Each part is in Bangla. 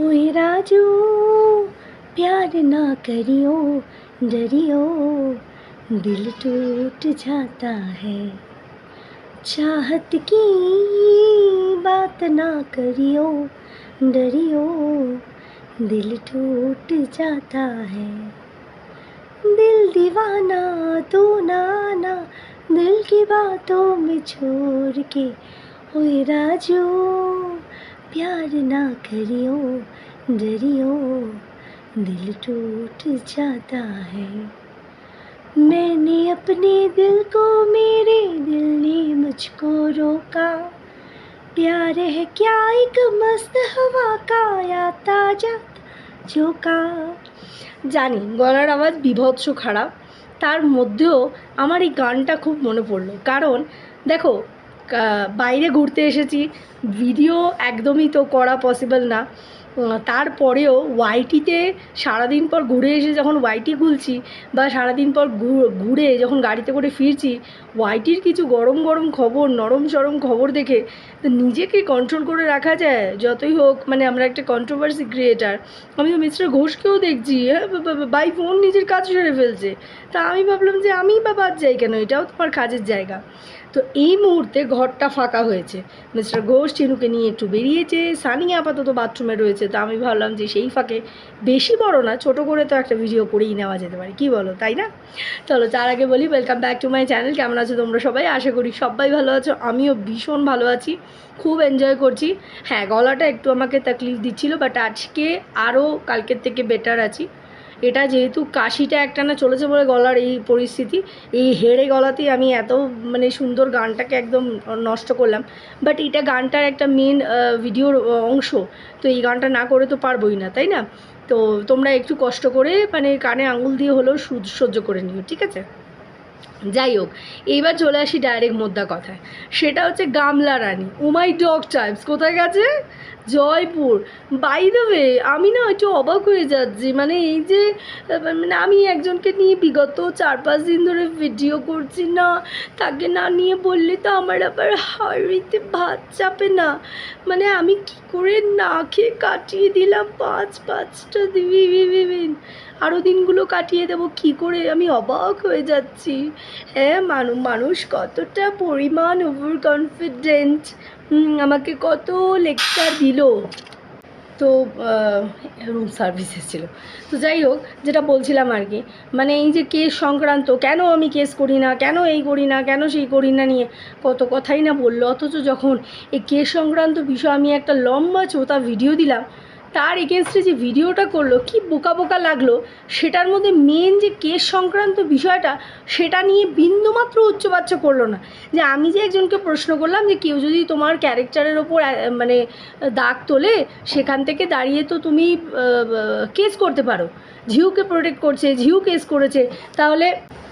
ओए राजू, प्यार ना करियो, डरियो, दिल टूट जाता है। चाहत की बात ना करियो, डरियो, दिल टूट जाता है। दिल दीवाना तू नाना, दिल की बातों में छोड़ के, ओए राजू प्यार ना करियो डरियो दिल टूट जाता है मैंने अपने दिल को मेरे दिल ने मुझको रोका प्यार है क्या एक मस्त हवा का या ताजा ঝোঁকা জানি গলার আওয়াজ বিভৎস খারাপ তার মধ্যেও আমার এই গানটা খুব মনে পড়লো কারণ দেখো কা- বাইরে ঘুরতে এসেছি। ভিডিও একদমই তো করা পসিবল না। তারপরেও ওয়াইটিতে সারাদিন পর ঘুরে এসে যখন ওয়াইটি খুলছি বা সারাদিন পর ঘুরে যখন গাড়িতে করে ফিরছি ওয়াইটির কিছু গরম গরম খবর, নরম সরম খবর দেখে তো নিজেকে কন্ট্রোল করে রাখা যায়। যতই হোক মানে আমরা একটা কন্ট্রোভার্সি ক্রিয়েটার আমি তো মিস্টার ঘোষকেও দেখছি হ্যাঁ বাই ফোন নিজের কাজ সেরে ফেলছে। তা আমি ভাবলাম যে আমি বা বাদ যাই কেন? এটাও তোমার কাজের জায়গা। তো এই মুহূর্তে ঘরটা ফাঁকা হয়েছে। মিস্টার ঘোষ চিনুকে নিয়ে একটু বেরিয়েছে সানি আপাতত বাথরুমে রয়েছে, তো আমি ভাবলাম যে সেই ফাঁকে বেশি বড় না, ছোট করে তো একটা ভিডিও করেই নেওয়া যেতে পারে, কি বলো, তাই না? চলো, তার আগে বলি welcome back to my channel কেমন আছো তোমরা সবাই? আশা করি সবাই ভালো আছো, আমিও ভীষণ ভালো আছি, খুব এনজয় করছি। হ্যাঁ গলাটা একটু আমাকে তাকলিফ দিচ্ছিল বাট আজকে আরও কালকের থেকে বেটার আছি। এটা যেহেতু কাশিটা একটা না চলেছে বলে গলার এই পরিস্থিতি, এই হেড়ে গলাতেই আমি এত মানে সুন্দর গানটাকে একদম নষ্ট করলাম। বাট এটা গানটার একটা মেন ভিডিওর অংশ। তো এই গানটা না করে তো পারবই না, তাই না? তো তোমরা একটু কষ্ট করে মানে কানে আঙুল দিয়ে হলেও সহ্য করে নিও, ঠিক আছে? যাই হোক, এইবার চলে আসি ডাইরেক্ট মোদ্দা কথায়। সেটা হচ্ছে গামলা রানী উমাই ডগ টাইপস কোথায় গেছে? জয়পুর। বাই দ্য ওয়ে আমি না একটু অবাক হয়ে যাচ্ছি মানে এই যে মানে আমি একজনকে নিয়ে বিগত চার পাঁচ দিন ধরে ভিডিও করছি না, তাকে না নিয়ে বললে তো আমার আবার হাড়িতে ভাত চাপে না। মানে আমি কি করে না খেয়ে কাটিয়ে দিলাম পাঁচ পাঁচটা দিবি দিন। আরও দিনগুলো কাটিয়ে দেবো, কি করে আমি অবাক হয়ে যাচ্ছি। হ্যাঁ মানু, মানুষ কতটা পরিমাণ ওভার কনফিডেন্ট আমাকে কত লেকচার দিল। তো রুম সার্ভিস এসেছিল। তো যাই হোক, যেটা বলছিলাম আর কি মানে এই যে কেস সংক্রান্ত, কেন আমি কেস করি না, কেন এই করি না, কেন সেই করি না নিয়ে কত কথাই না বলল। অথচ যখন এই কেস সংক্রান্ত বিষয় আমি একটা লম্বা চোতা ভিডিও দিলাম তার এগেনস্টে যে ভিডিওটা করল, কি বোকা বোকা লাগল, সেটার মধ্যে মেন যে কেস সংক্রান্ত বিষয়টা, সেটা নিয়ে বিন্দুমাত্র উচ্চবাচ্য করল না। যে আমি যে একজনকে প্রশ্ন করলাম যে কেউ যদি তোমার ক্যারেক্টারের ওপর মানে দাগ তোলে, সেখান থেকে দাঁড়িয়ে তো তুমি কেস করতে পারো। ঝিউকে প্রোটেক্ট করছে, ঝিউ কেস করেছে। তাহলে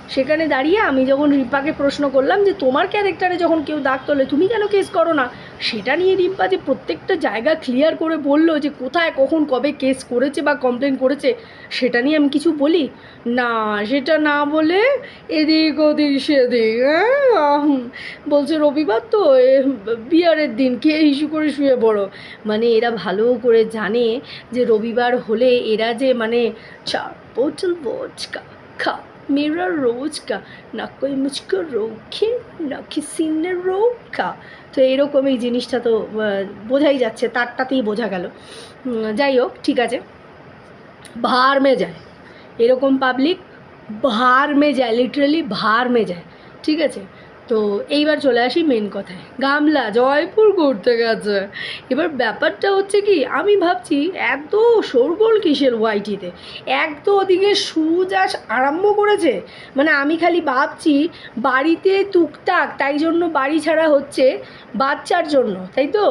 সেখানে দাঁড়িয়ে আমি যখন রিম্পাকে প্রশ্ন করলাম যে, তোমার ক্যারেক্টারে যখন কেউ দাগ তোলে, তুমি কেন কেস করো না? সেটা নিয়ে রিম্পা যে প্রত্যেকটা জায়গা ক্লিয়ার করে বলল যে, কোথায়, কখন, কবে কেস করেছে বা কমপ্লেন করেছে, সেটা নিয়ে আমি কিছু বলি? না, সেটা না বলে এদিক ওদিক, সেদিক হ্যাঁ বলছে রবিবার তো বিয়ারের দিন, কে ইস্যু করে শুয়ে পড়ো? মানে এরা ভালো করে জানে যে, রবিবার হলে এরা যে মানে চার বোতল বোচকা, খা मेरा রোজ কা না কই মুচকো রৌখিন না কিসি নে রৌকা তো এরকম এই জিনিসটা তো বোঝাই যাচ্ছে, তারটাতেই বোঝা গেল। যাই হোক, ঠিক আছে। ভার মে যায়। এরকম পাবলিক ভার মে যায় লিটারালি ভার মে যায়। ঠিক আছে? তো এইবার চলে আসি মেন কথায়। গামলা, জয়পুর ঘুরতে গেছে। এবার ব্যাপারটা হচ্ছে কি, আমি ভাবছি এত শোরগোল কিসের ওয়াইটিতে? এক তো ওদিকে সুজাস আরম্ভ করেছে। মানে আমি খালি ভাবছি বাড়িতে টুকটাক, তাই জন্য বাড়ি ছাড়া হচ্ছে বাচ্চার জন্য, তাই তো?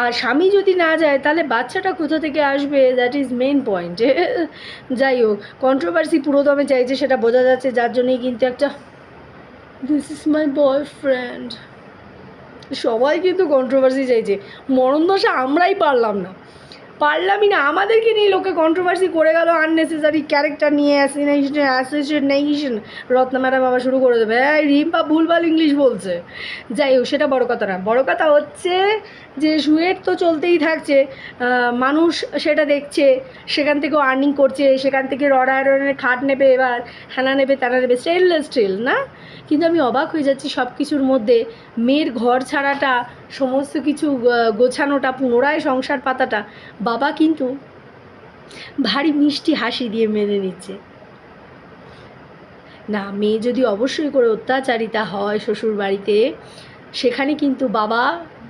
আর স্বামী যদি না যায়, তাহলে বাচ্চাটা কোথা থেকে আসবে? দ্যাট ইজ মেন পয়েন্ট যাই হোক কন্ট্রোভার্সি পুরোদমে চাইছে, সেটা বোঝা যাচ্ছে। যার জন্যই কিন্তু একটা দিস ইজ মাই বয়ফ্রেন্ড সবাই কিন্তু কন্ট্রোভার্সি চাইছে। মরণ দশা আমরাই পারলাম না। পারলামই না। আমাদেরকে নিয়ে লোকে কন্ট্রোভার্সি করে গেল আননেসেসারি ক্যারেক্টার নিয়ে অ্যাসিনেশন অ্যাসোসিয়েশন রত্না ম্যাডাম আবার শুরু করে দেবে। এই রিম্পা ভুলভাল ইংলিশ বলছে। যাই হোক, সেটা বড় কথা না। বড় কথা হচ্ছে যে শুয়ের তো চলতেই থাকছে। মানুষ সেটা দেখছে, সেখান থেকেও আর্নিং করছে, সেখান থেকে রড আয়রনের খাট নেবে এবার হ্যানা নেবে তারা নেবে স্টেনলেস স্টিল না? কিন্তু আমি অবাক হয়ে যাচ্ছি সব কিছুর মধ্যে। মেয়ের ঘর ছাড়াটা সমস্ত কিছু গোছানোটা, পুনরায় সংসার পাতাটা বাবা কিন্তু ভারী মিষ্টি হাসি দিয়ে মেনে নিচ্ছে। না, মেয়ে যদি অবশ্যই করে অত্যাচারিতা হয় শ্বশুর বাড়িতে, সেখানে কিন্তু বাবা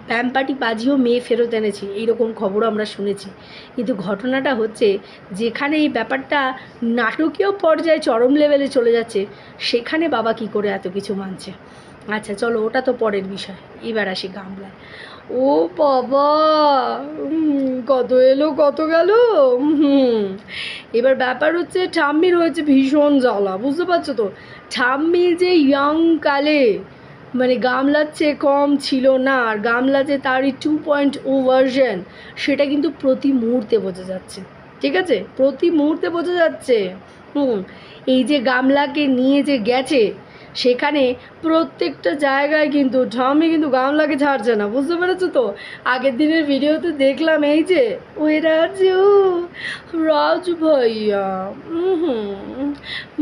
ব্যাম্পাটি বাজিও মেয়ে ফেরত এনেছে, এইরকম খবরও আমরা শুনেছি। কিন্তু ঘটনাটা হচ্ছে, যেখানে এই ব্যাপারটা নাটকীয় পর্যায়ে চরম লেভেলে চলে যাচ্ছে, সেখানে বাবা কি করে এত কিছু মানছে? আচ্ছা চলো, ওটা তো পরের বিষয়। এবার আসি গামলায়। ও বাবা কত এলো, কত গেল? হুম এবার ব্যাপার হচ্ছে, ঠাম্মির হয়েছে ভীষণ জ্বালা, বুঝতে পারছ তো? ঠাম্মির যে ইয়াং কালে মানে গামলার চেয়ে কম ছিল না, আর গামলা যে তারই টু পয়েন্ট ও ভার্সন সেটা কিন্তু প্রতি মুহূর্তে বোঝা যাচ্ছে। ঠিক আছে? প্রতি মুহূর্তে বোঝা যাচ্ছে। হুম, এই যে গামলাকে নিয়ে যে গেছে সেখানে প্রত্যেকটা জায়গায় কিন্তু ঢমে কিন্তু গামলাকে ছাড়ছে না বুঝতে পেরেছ তো? আগের দিনের ভিডিওতে দেখলাম এই যে ওই রাজু রাজ ভাইয়া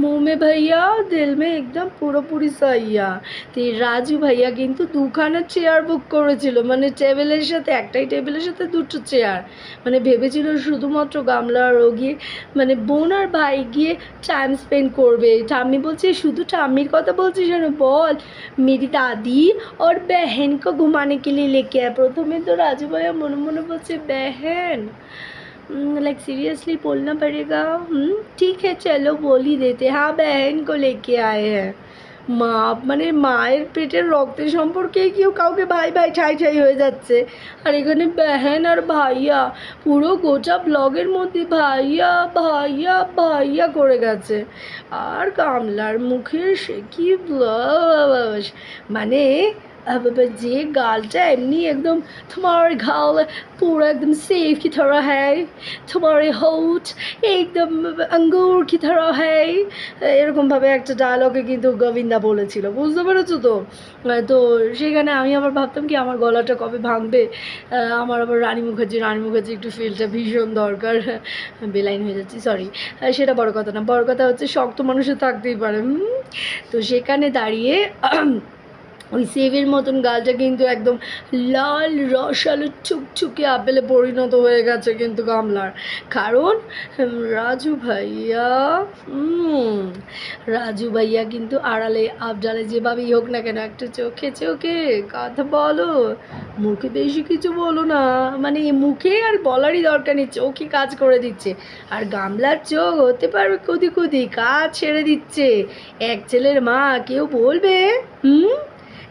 মোমে ভাইয়া, দিল মে একদম পুরোপুরি সাইয়া। তো রাজু ভাইয়া কিন্তু দুখানা চেয়ার বুক করেছিল মানে টেবিলের সাথে, একটাই টেবিলের সাথে দুটো চেয়ার মানে ভেবেছিল শুধুমাত্র গামলা রোগী মানে বোন আর ভাই গিয়ে টাইম স্পেন্ড করবে। ঠাম্মি বলছে, শুধু ঠাম্মির কথা বলছিস যেন বল মেরি দাদি और बहन को घुमाने के लिए लेके आए প্রথমে তো রাজু ভাইয়া মনে মনে বলছে बहन लाइक सीरियसली बोलना पड़ेगा हम्म, ठीक है चलो बोल ही देते हाँ बहन को लेके आए हैं মা মানে মায়ের পেটের রক্তের সম্পর্কে কেউ কাউকে ভাই ভাই ঠাই ঠাই হয়ে যাচ্ছে। আর এখানে বেহেন আর ভাইয়া, পুরো গোচা ব্লগের মধ্যে ভাইয়া ভাইয়া ভাইয়া করে গেছে। আর কামলার মুখের সে কি মানে যে গালটা এমনি একদম তোমার গাল পুরো একদম সেফ কি तरह है তোমারে হোট একদম আঙ্গুর কি तरह है এরকমভাবে একটা ডায়লগে কিন্তু গোবিন্দা বলেছিল বুঝতে পেরেছো তো আহ, তো সেখানে আমি আবার ভাবতাম কি আমার গলাটা কবে ভাঙবে আহ, আমার আবার রানী মুখার্জি রানী মুখার্জি একটু ফিলটা ভীষণ দরকার বেলাইন হয়ে যাচ্ছি সরি সেটা বড় কথা না বড় কথা হচ্ছে শক্ত মানুষের থাকতেই পারে হুম। তো সেখানে দাঁড়িয়ে ওই সেভের মতন গালটা কিন্তু একদম লাল, রসালো, চুকচুকে আপেলে পরিণত হয়ে গেছে কিন্তু গামলার। কারণ রাজু ভাইয়া রাজু ভাইয়া কিন্তু আড়ালে, আবডালে যেভাবেই হোক না কেন একটা চোখে চোখে কথা বলো, মুখে বেশি কিছু বলো না। মানে মুখে আর বলারই দরকার নেই চোখই কাজ করে দিচ্ছে। আর গামলার চোখ হতে পারবে কুদি কুদি কাজ ছেড়ে দিচ্ছে। এক ছেলের মা কেউ বলবে, হুম?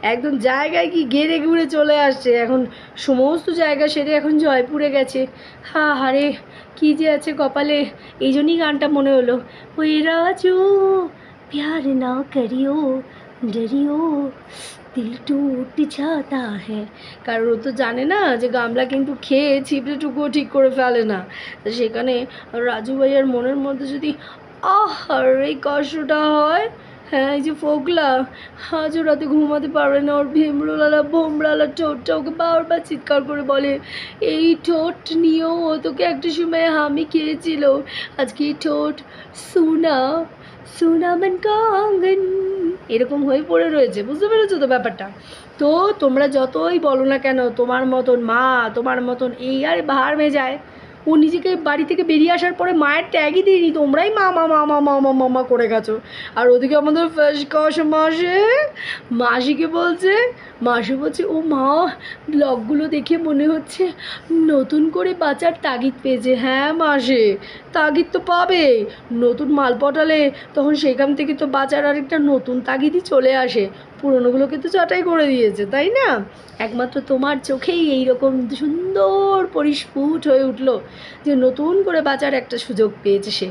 একদম জায়গায় কি গেড়ে ঘুরে চলে আসছে। এখন সমস্ত জায়গা সেরে এখন জয়পুরে গেছে। হা, হারে, কি যে আছে কপালে। এই জন্যই গানটা মনে হলো। ওই রাজু, প্যার না করিও, ডরিও, দিল টুট যাতা হ্যাঁ। কারণ ও তো জানে না যে গামলা কিন্তু খেয়ে ছিপড়েটুকুও ঠিক করে ফেলে না। তো সেখানে রাজু ভাইয়ার মনের মধ্যে যদি আহ এই কষ্টটা হয় হ্যাঁ এই যে ফোকলা আজও রাতে ঘুমাতে পারে না। ওর ভীমরুলালা, ভোমরালা ঠোঁটটা ওকে বারবার চিৎকার করে বলে, এই ঠোঁট নিয়েও ও তোকে একটা সময় হামি খেয়েছিল। আজকে এই ঠোঁট সুনা সুনা মন কাঙ্গন। এরকম হয়ে পড়ে রয়েছে, বুঝতে পেরেছ তো ব্যাপারটা? তো তোমরা যতই বলো না কেন, তোমার মতন মা, তোমার মতন এই আর ভার মেজায় ও নিজেকে বাড়ি থেকে বেরিয়ে আসার পরে মায়ের ট্যাগই দিইনি, তোমরাই মা মা মা মা মা মা মামা করে গেছো। আর ওদিকে আমাদের ফেসকস মাসে, মাসিকে বলছে, মাসি বলছে, ও মা ব্লগগুলো দেখে মনে হচ্ছে নতুন করে বাঁচার তাগিদ পেয়েছে। হ্যাঁ মাসে, তাগিদ তো পাবে নতুন মাল পটালে তখন সেখান থেকে তো বাঁচার আরেকটা নতুন তাগিদই চলে আসে। পুরনোগুলোকে তো চটাই করে দিয়েছে, তাই না? একমাত্র তোমার চোখেই এই রকম সুন্দর পরিস্ফুট হয়ে উঠল যে নতুন করে বাঁচার একটা সুযোগ পেয়েছে সে।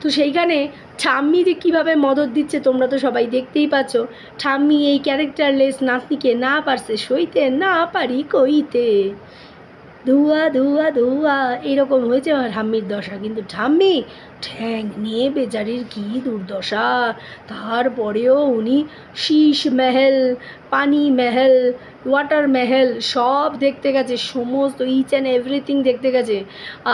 তো সেইখানে ঠাম্মি যে কীভাবে মদত দিচ্ছে তোমরা তো সবাই দেখতেই পাচ্ছ। ঠাম্মি এই ক্যারেক্টারলেস নাতনিকে না পারছে, সইতে না পারি কইতে। ধুয়া ধুয়া ধুয়া। এরকম হয়েছে আমার ঠাম্মির দশা। কিন্তু ঠাম্মি ঠ্যাং নিয়ে বেচারির কি দুর্দশা। তারপরেও উনি শীষ মেহেল, পানি মেহেল ওয়াটার মেহেল সব দেখতে গেছে, সমস্ত ইচ অ্যান্ড এভরিথিং দেখতে গেছে।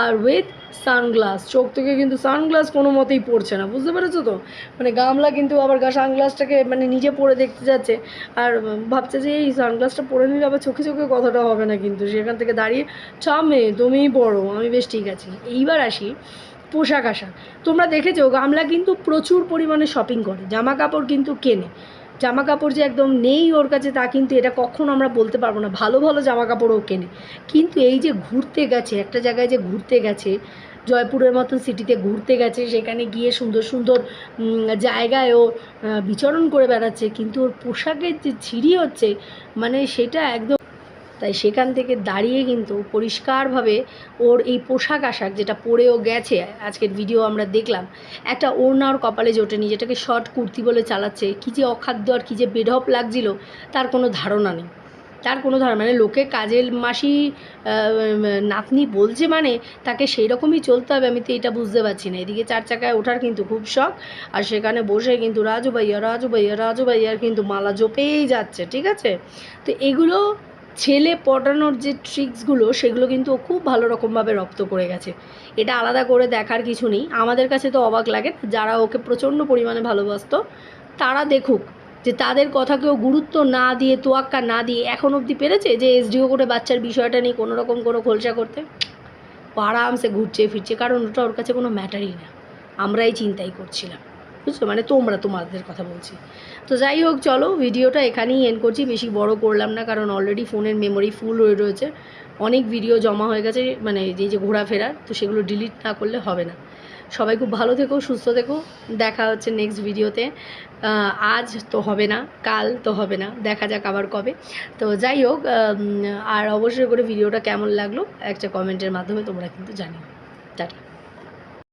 আর উইথ সানগ্লাস চোখ থেকে কিন্তু সানগ্লাস কোনো মতেই পড়ছে না, বুঝতে পেরেছ তো? মানে গামলা কিন্তু আবার সানগ্লাসটাকে মানে নিজে পরে দেখতে যাচ্ছে। আর ভাবছে যে এই সানগ্লাসটা পরে নিলে আবার চোখে চোখে কথাটা হবে না কিন্তু, সেখান থেকে দাঁড়িয়ে চামে তুমিই পড়ো, আমি বেশ ঠিক আছি। এইবার আসি পোশাক আশাক। তোমরা দেখেছ, গামলা কিন্তু প্রচুর পরিমাণে শপিং করে, জামা কাপড় কিন্তু কেনে। জামা কাপড় যে একদম নেই ওর কাছে, তা কিন্তু এটা কখনো আমরা বলতে পারব না। ভালো ভালো জামা কাপড়ও কেনে। কিন্তু এই যে ঘুরতে গেছে, একটা জায়গায় যে ঘুরতে গেছে, জয়পুরের মতন সিটিতে ঘুরতে গেছে, সেখানে গিয়ে সুন্দর সুন্দর জায়গায় ও বিচরণ করে বেড়াচ্ছে, কিন্তু ওর পোশাকের যে ছিঁড়ি হচ্ছে মানে সেটা একদম তাই সেখান থেকে দাঁড়িয়ে কিন্তু পরিষ্কারভাবে ওর এই পোশাক আশাক যেটা পরেও গেছে, আজকের ভিডিও আমরা দেখলাম, একটা ওড়না ওর কপালে জোটেনি যেটাকে শর্ট কুর্তি বলে চালাচ্ছে, কী যে অখাদ্য আর কী যে বেঢপ লাগছিল, তার কোনো ধারণা নেই। তার কোনো ধারণা মানে লোকে কাজের মাসি নাতনি বলছে মানে তাকে সেই রকমই চলতে হবে, আমি তো এটা বুঝতে পারছি না। এদিকে চার চাকায় ওঠার কিন্তু খুব শখ, আর সেখানে বসে কিন্তু রাজু ভাইয়া রাজু ভাইয়া, রাজু ভাইয়ার কিন্তু মালা জপেই যাচ্ছে, ঠিক আছে? তো এগুলো ছেলে পটানোর যে ট্রিক্সগুলো সেগুলো কিন্তু ও খুব ভালো রকমভাবে রপ্ত করে গেছে। এটা আলাদা করে দেখার কিছু নেই। আমাদের কাছে তো অবাক লাগে, যারা ওকে প্রচণ্ড পরিমাণে ভালোবাসতো, তারা দেখুক যে তাদের কথা কেউ গুরুত্ব না দিয়ে, তোয়াক্কা না দিয়ে এখন অবধি পেরেছে যে এসডিও করে বাচ্চার বিষয়টা নিয়ে কোনো রকম কোনো খোলসা করতে? ও আরামসে ঘুরছে, ফিরছে, কারণ ওটা ওর কাছে কোনো ম্যাটারই না। আমরাই চিন্তাই করছিলাম। বুঝছ? মানে তোমরা তোমাদের কথা বলছি। তো যাই হোক, চলো ভিডিওটা এখানেই এন্ড করছি। বেশি বড় করলাম না, কারণ অলরেডি ফোনের মেমোরি ফুল হয়ে রয়েছে। অনেক ভিডিও জমা হয়ে গেছে মানে যে যে ঘোরাফেরার তো সেগুলো ডিলিট না করলে হবে না। সবাই খুব ভালো থেকো, সুস্থ থেকো। দেখা হচ্ছে নেক্সট ভিডিওতে আজ তো হবে না, কাল তো হবে না, দেখা যাক আবার কবে। তো যাই হোক আর অবশ্যই করে ভিডিওটা কেমন লাগল, একটা কমেন্টের মাধ্যমে তোমরা কিন্তু জানিও। টাটা।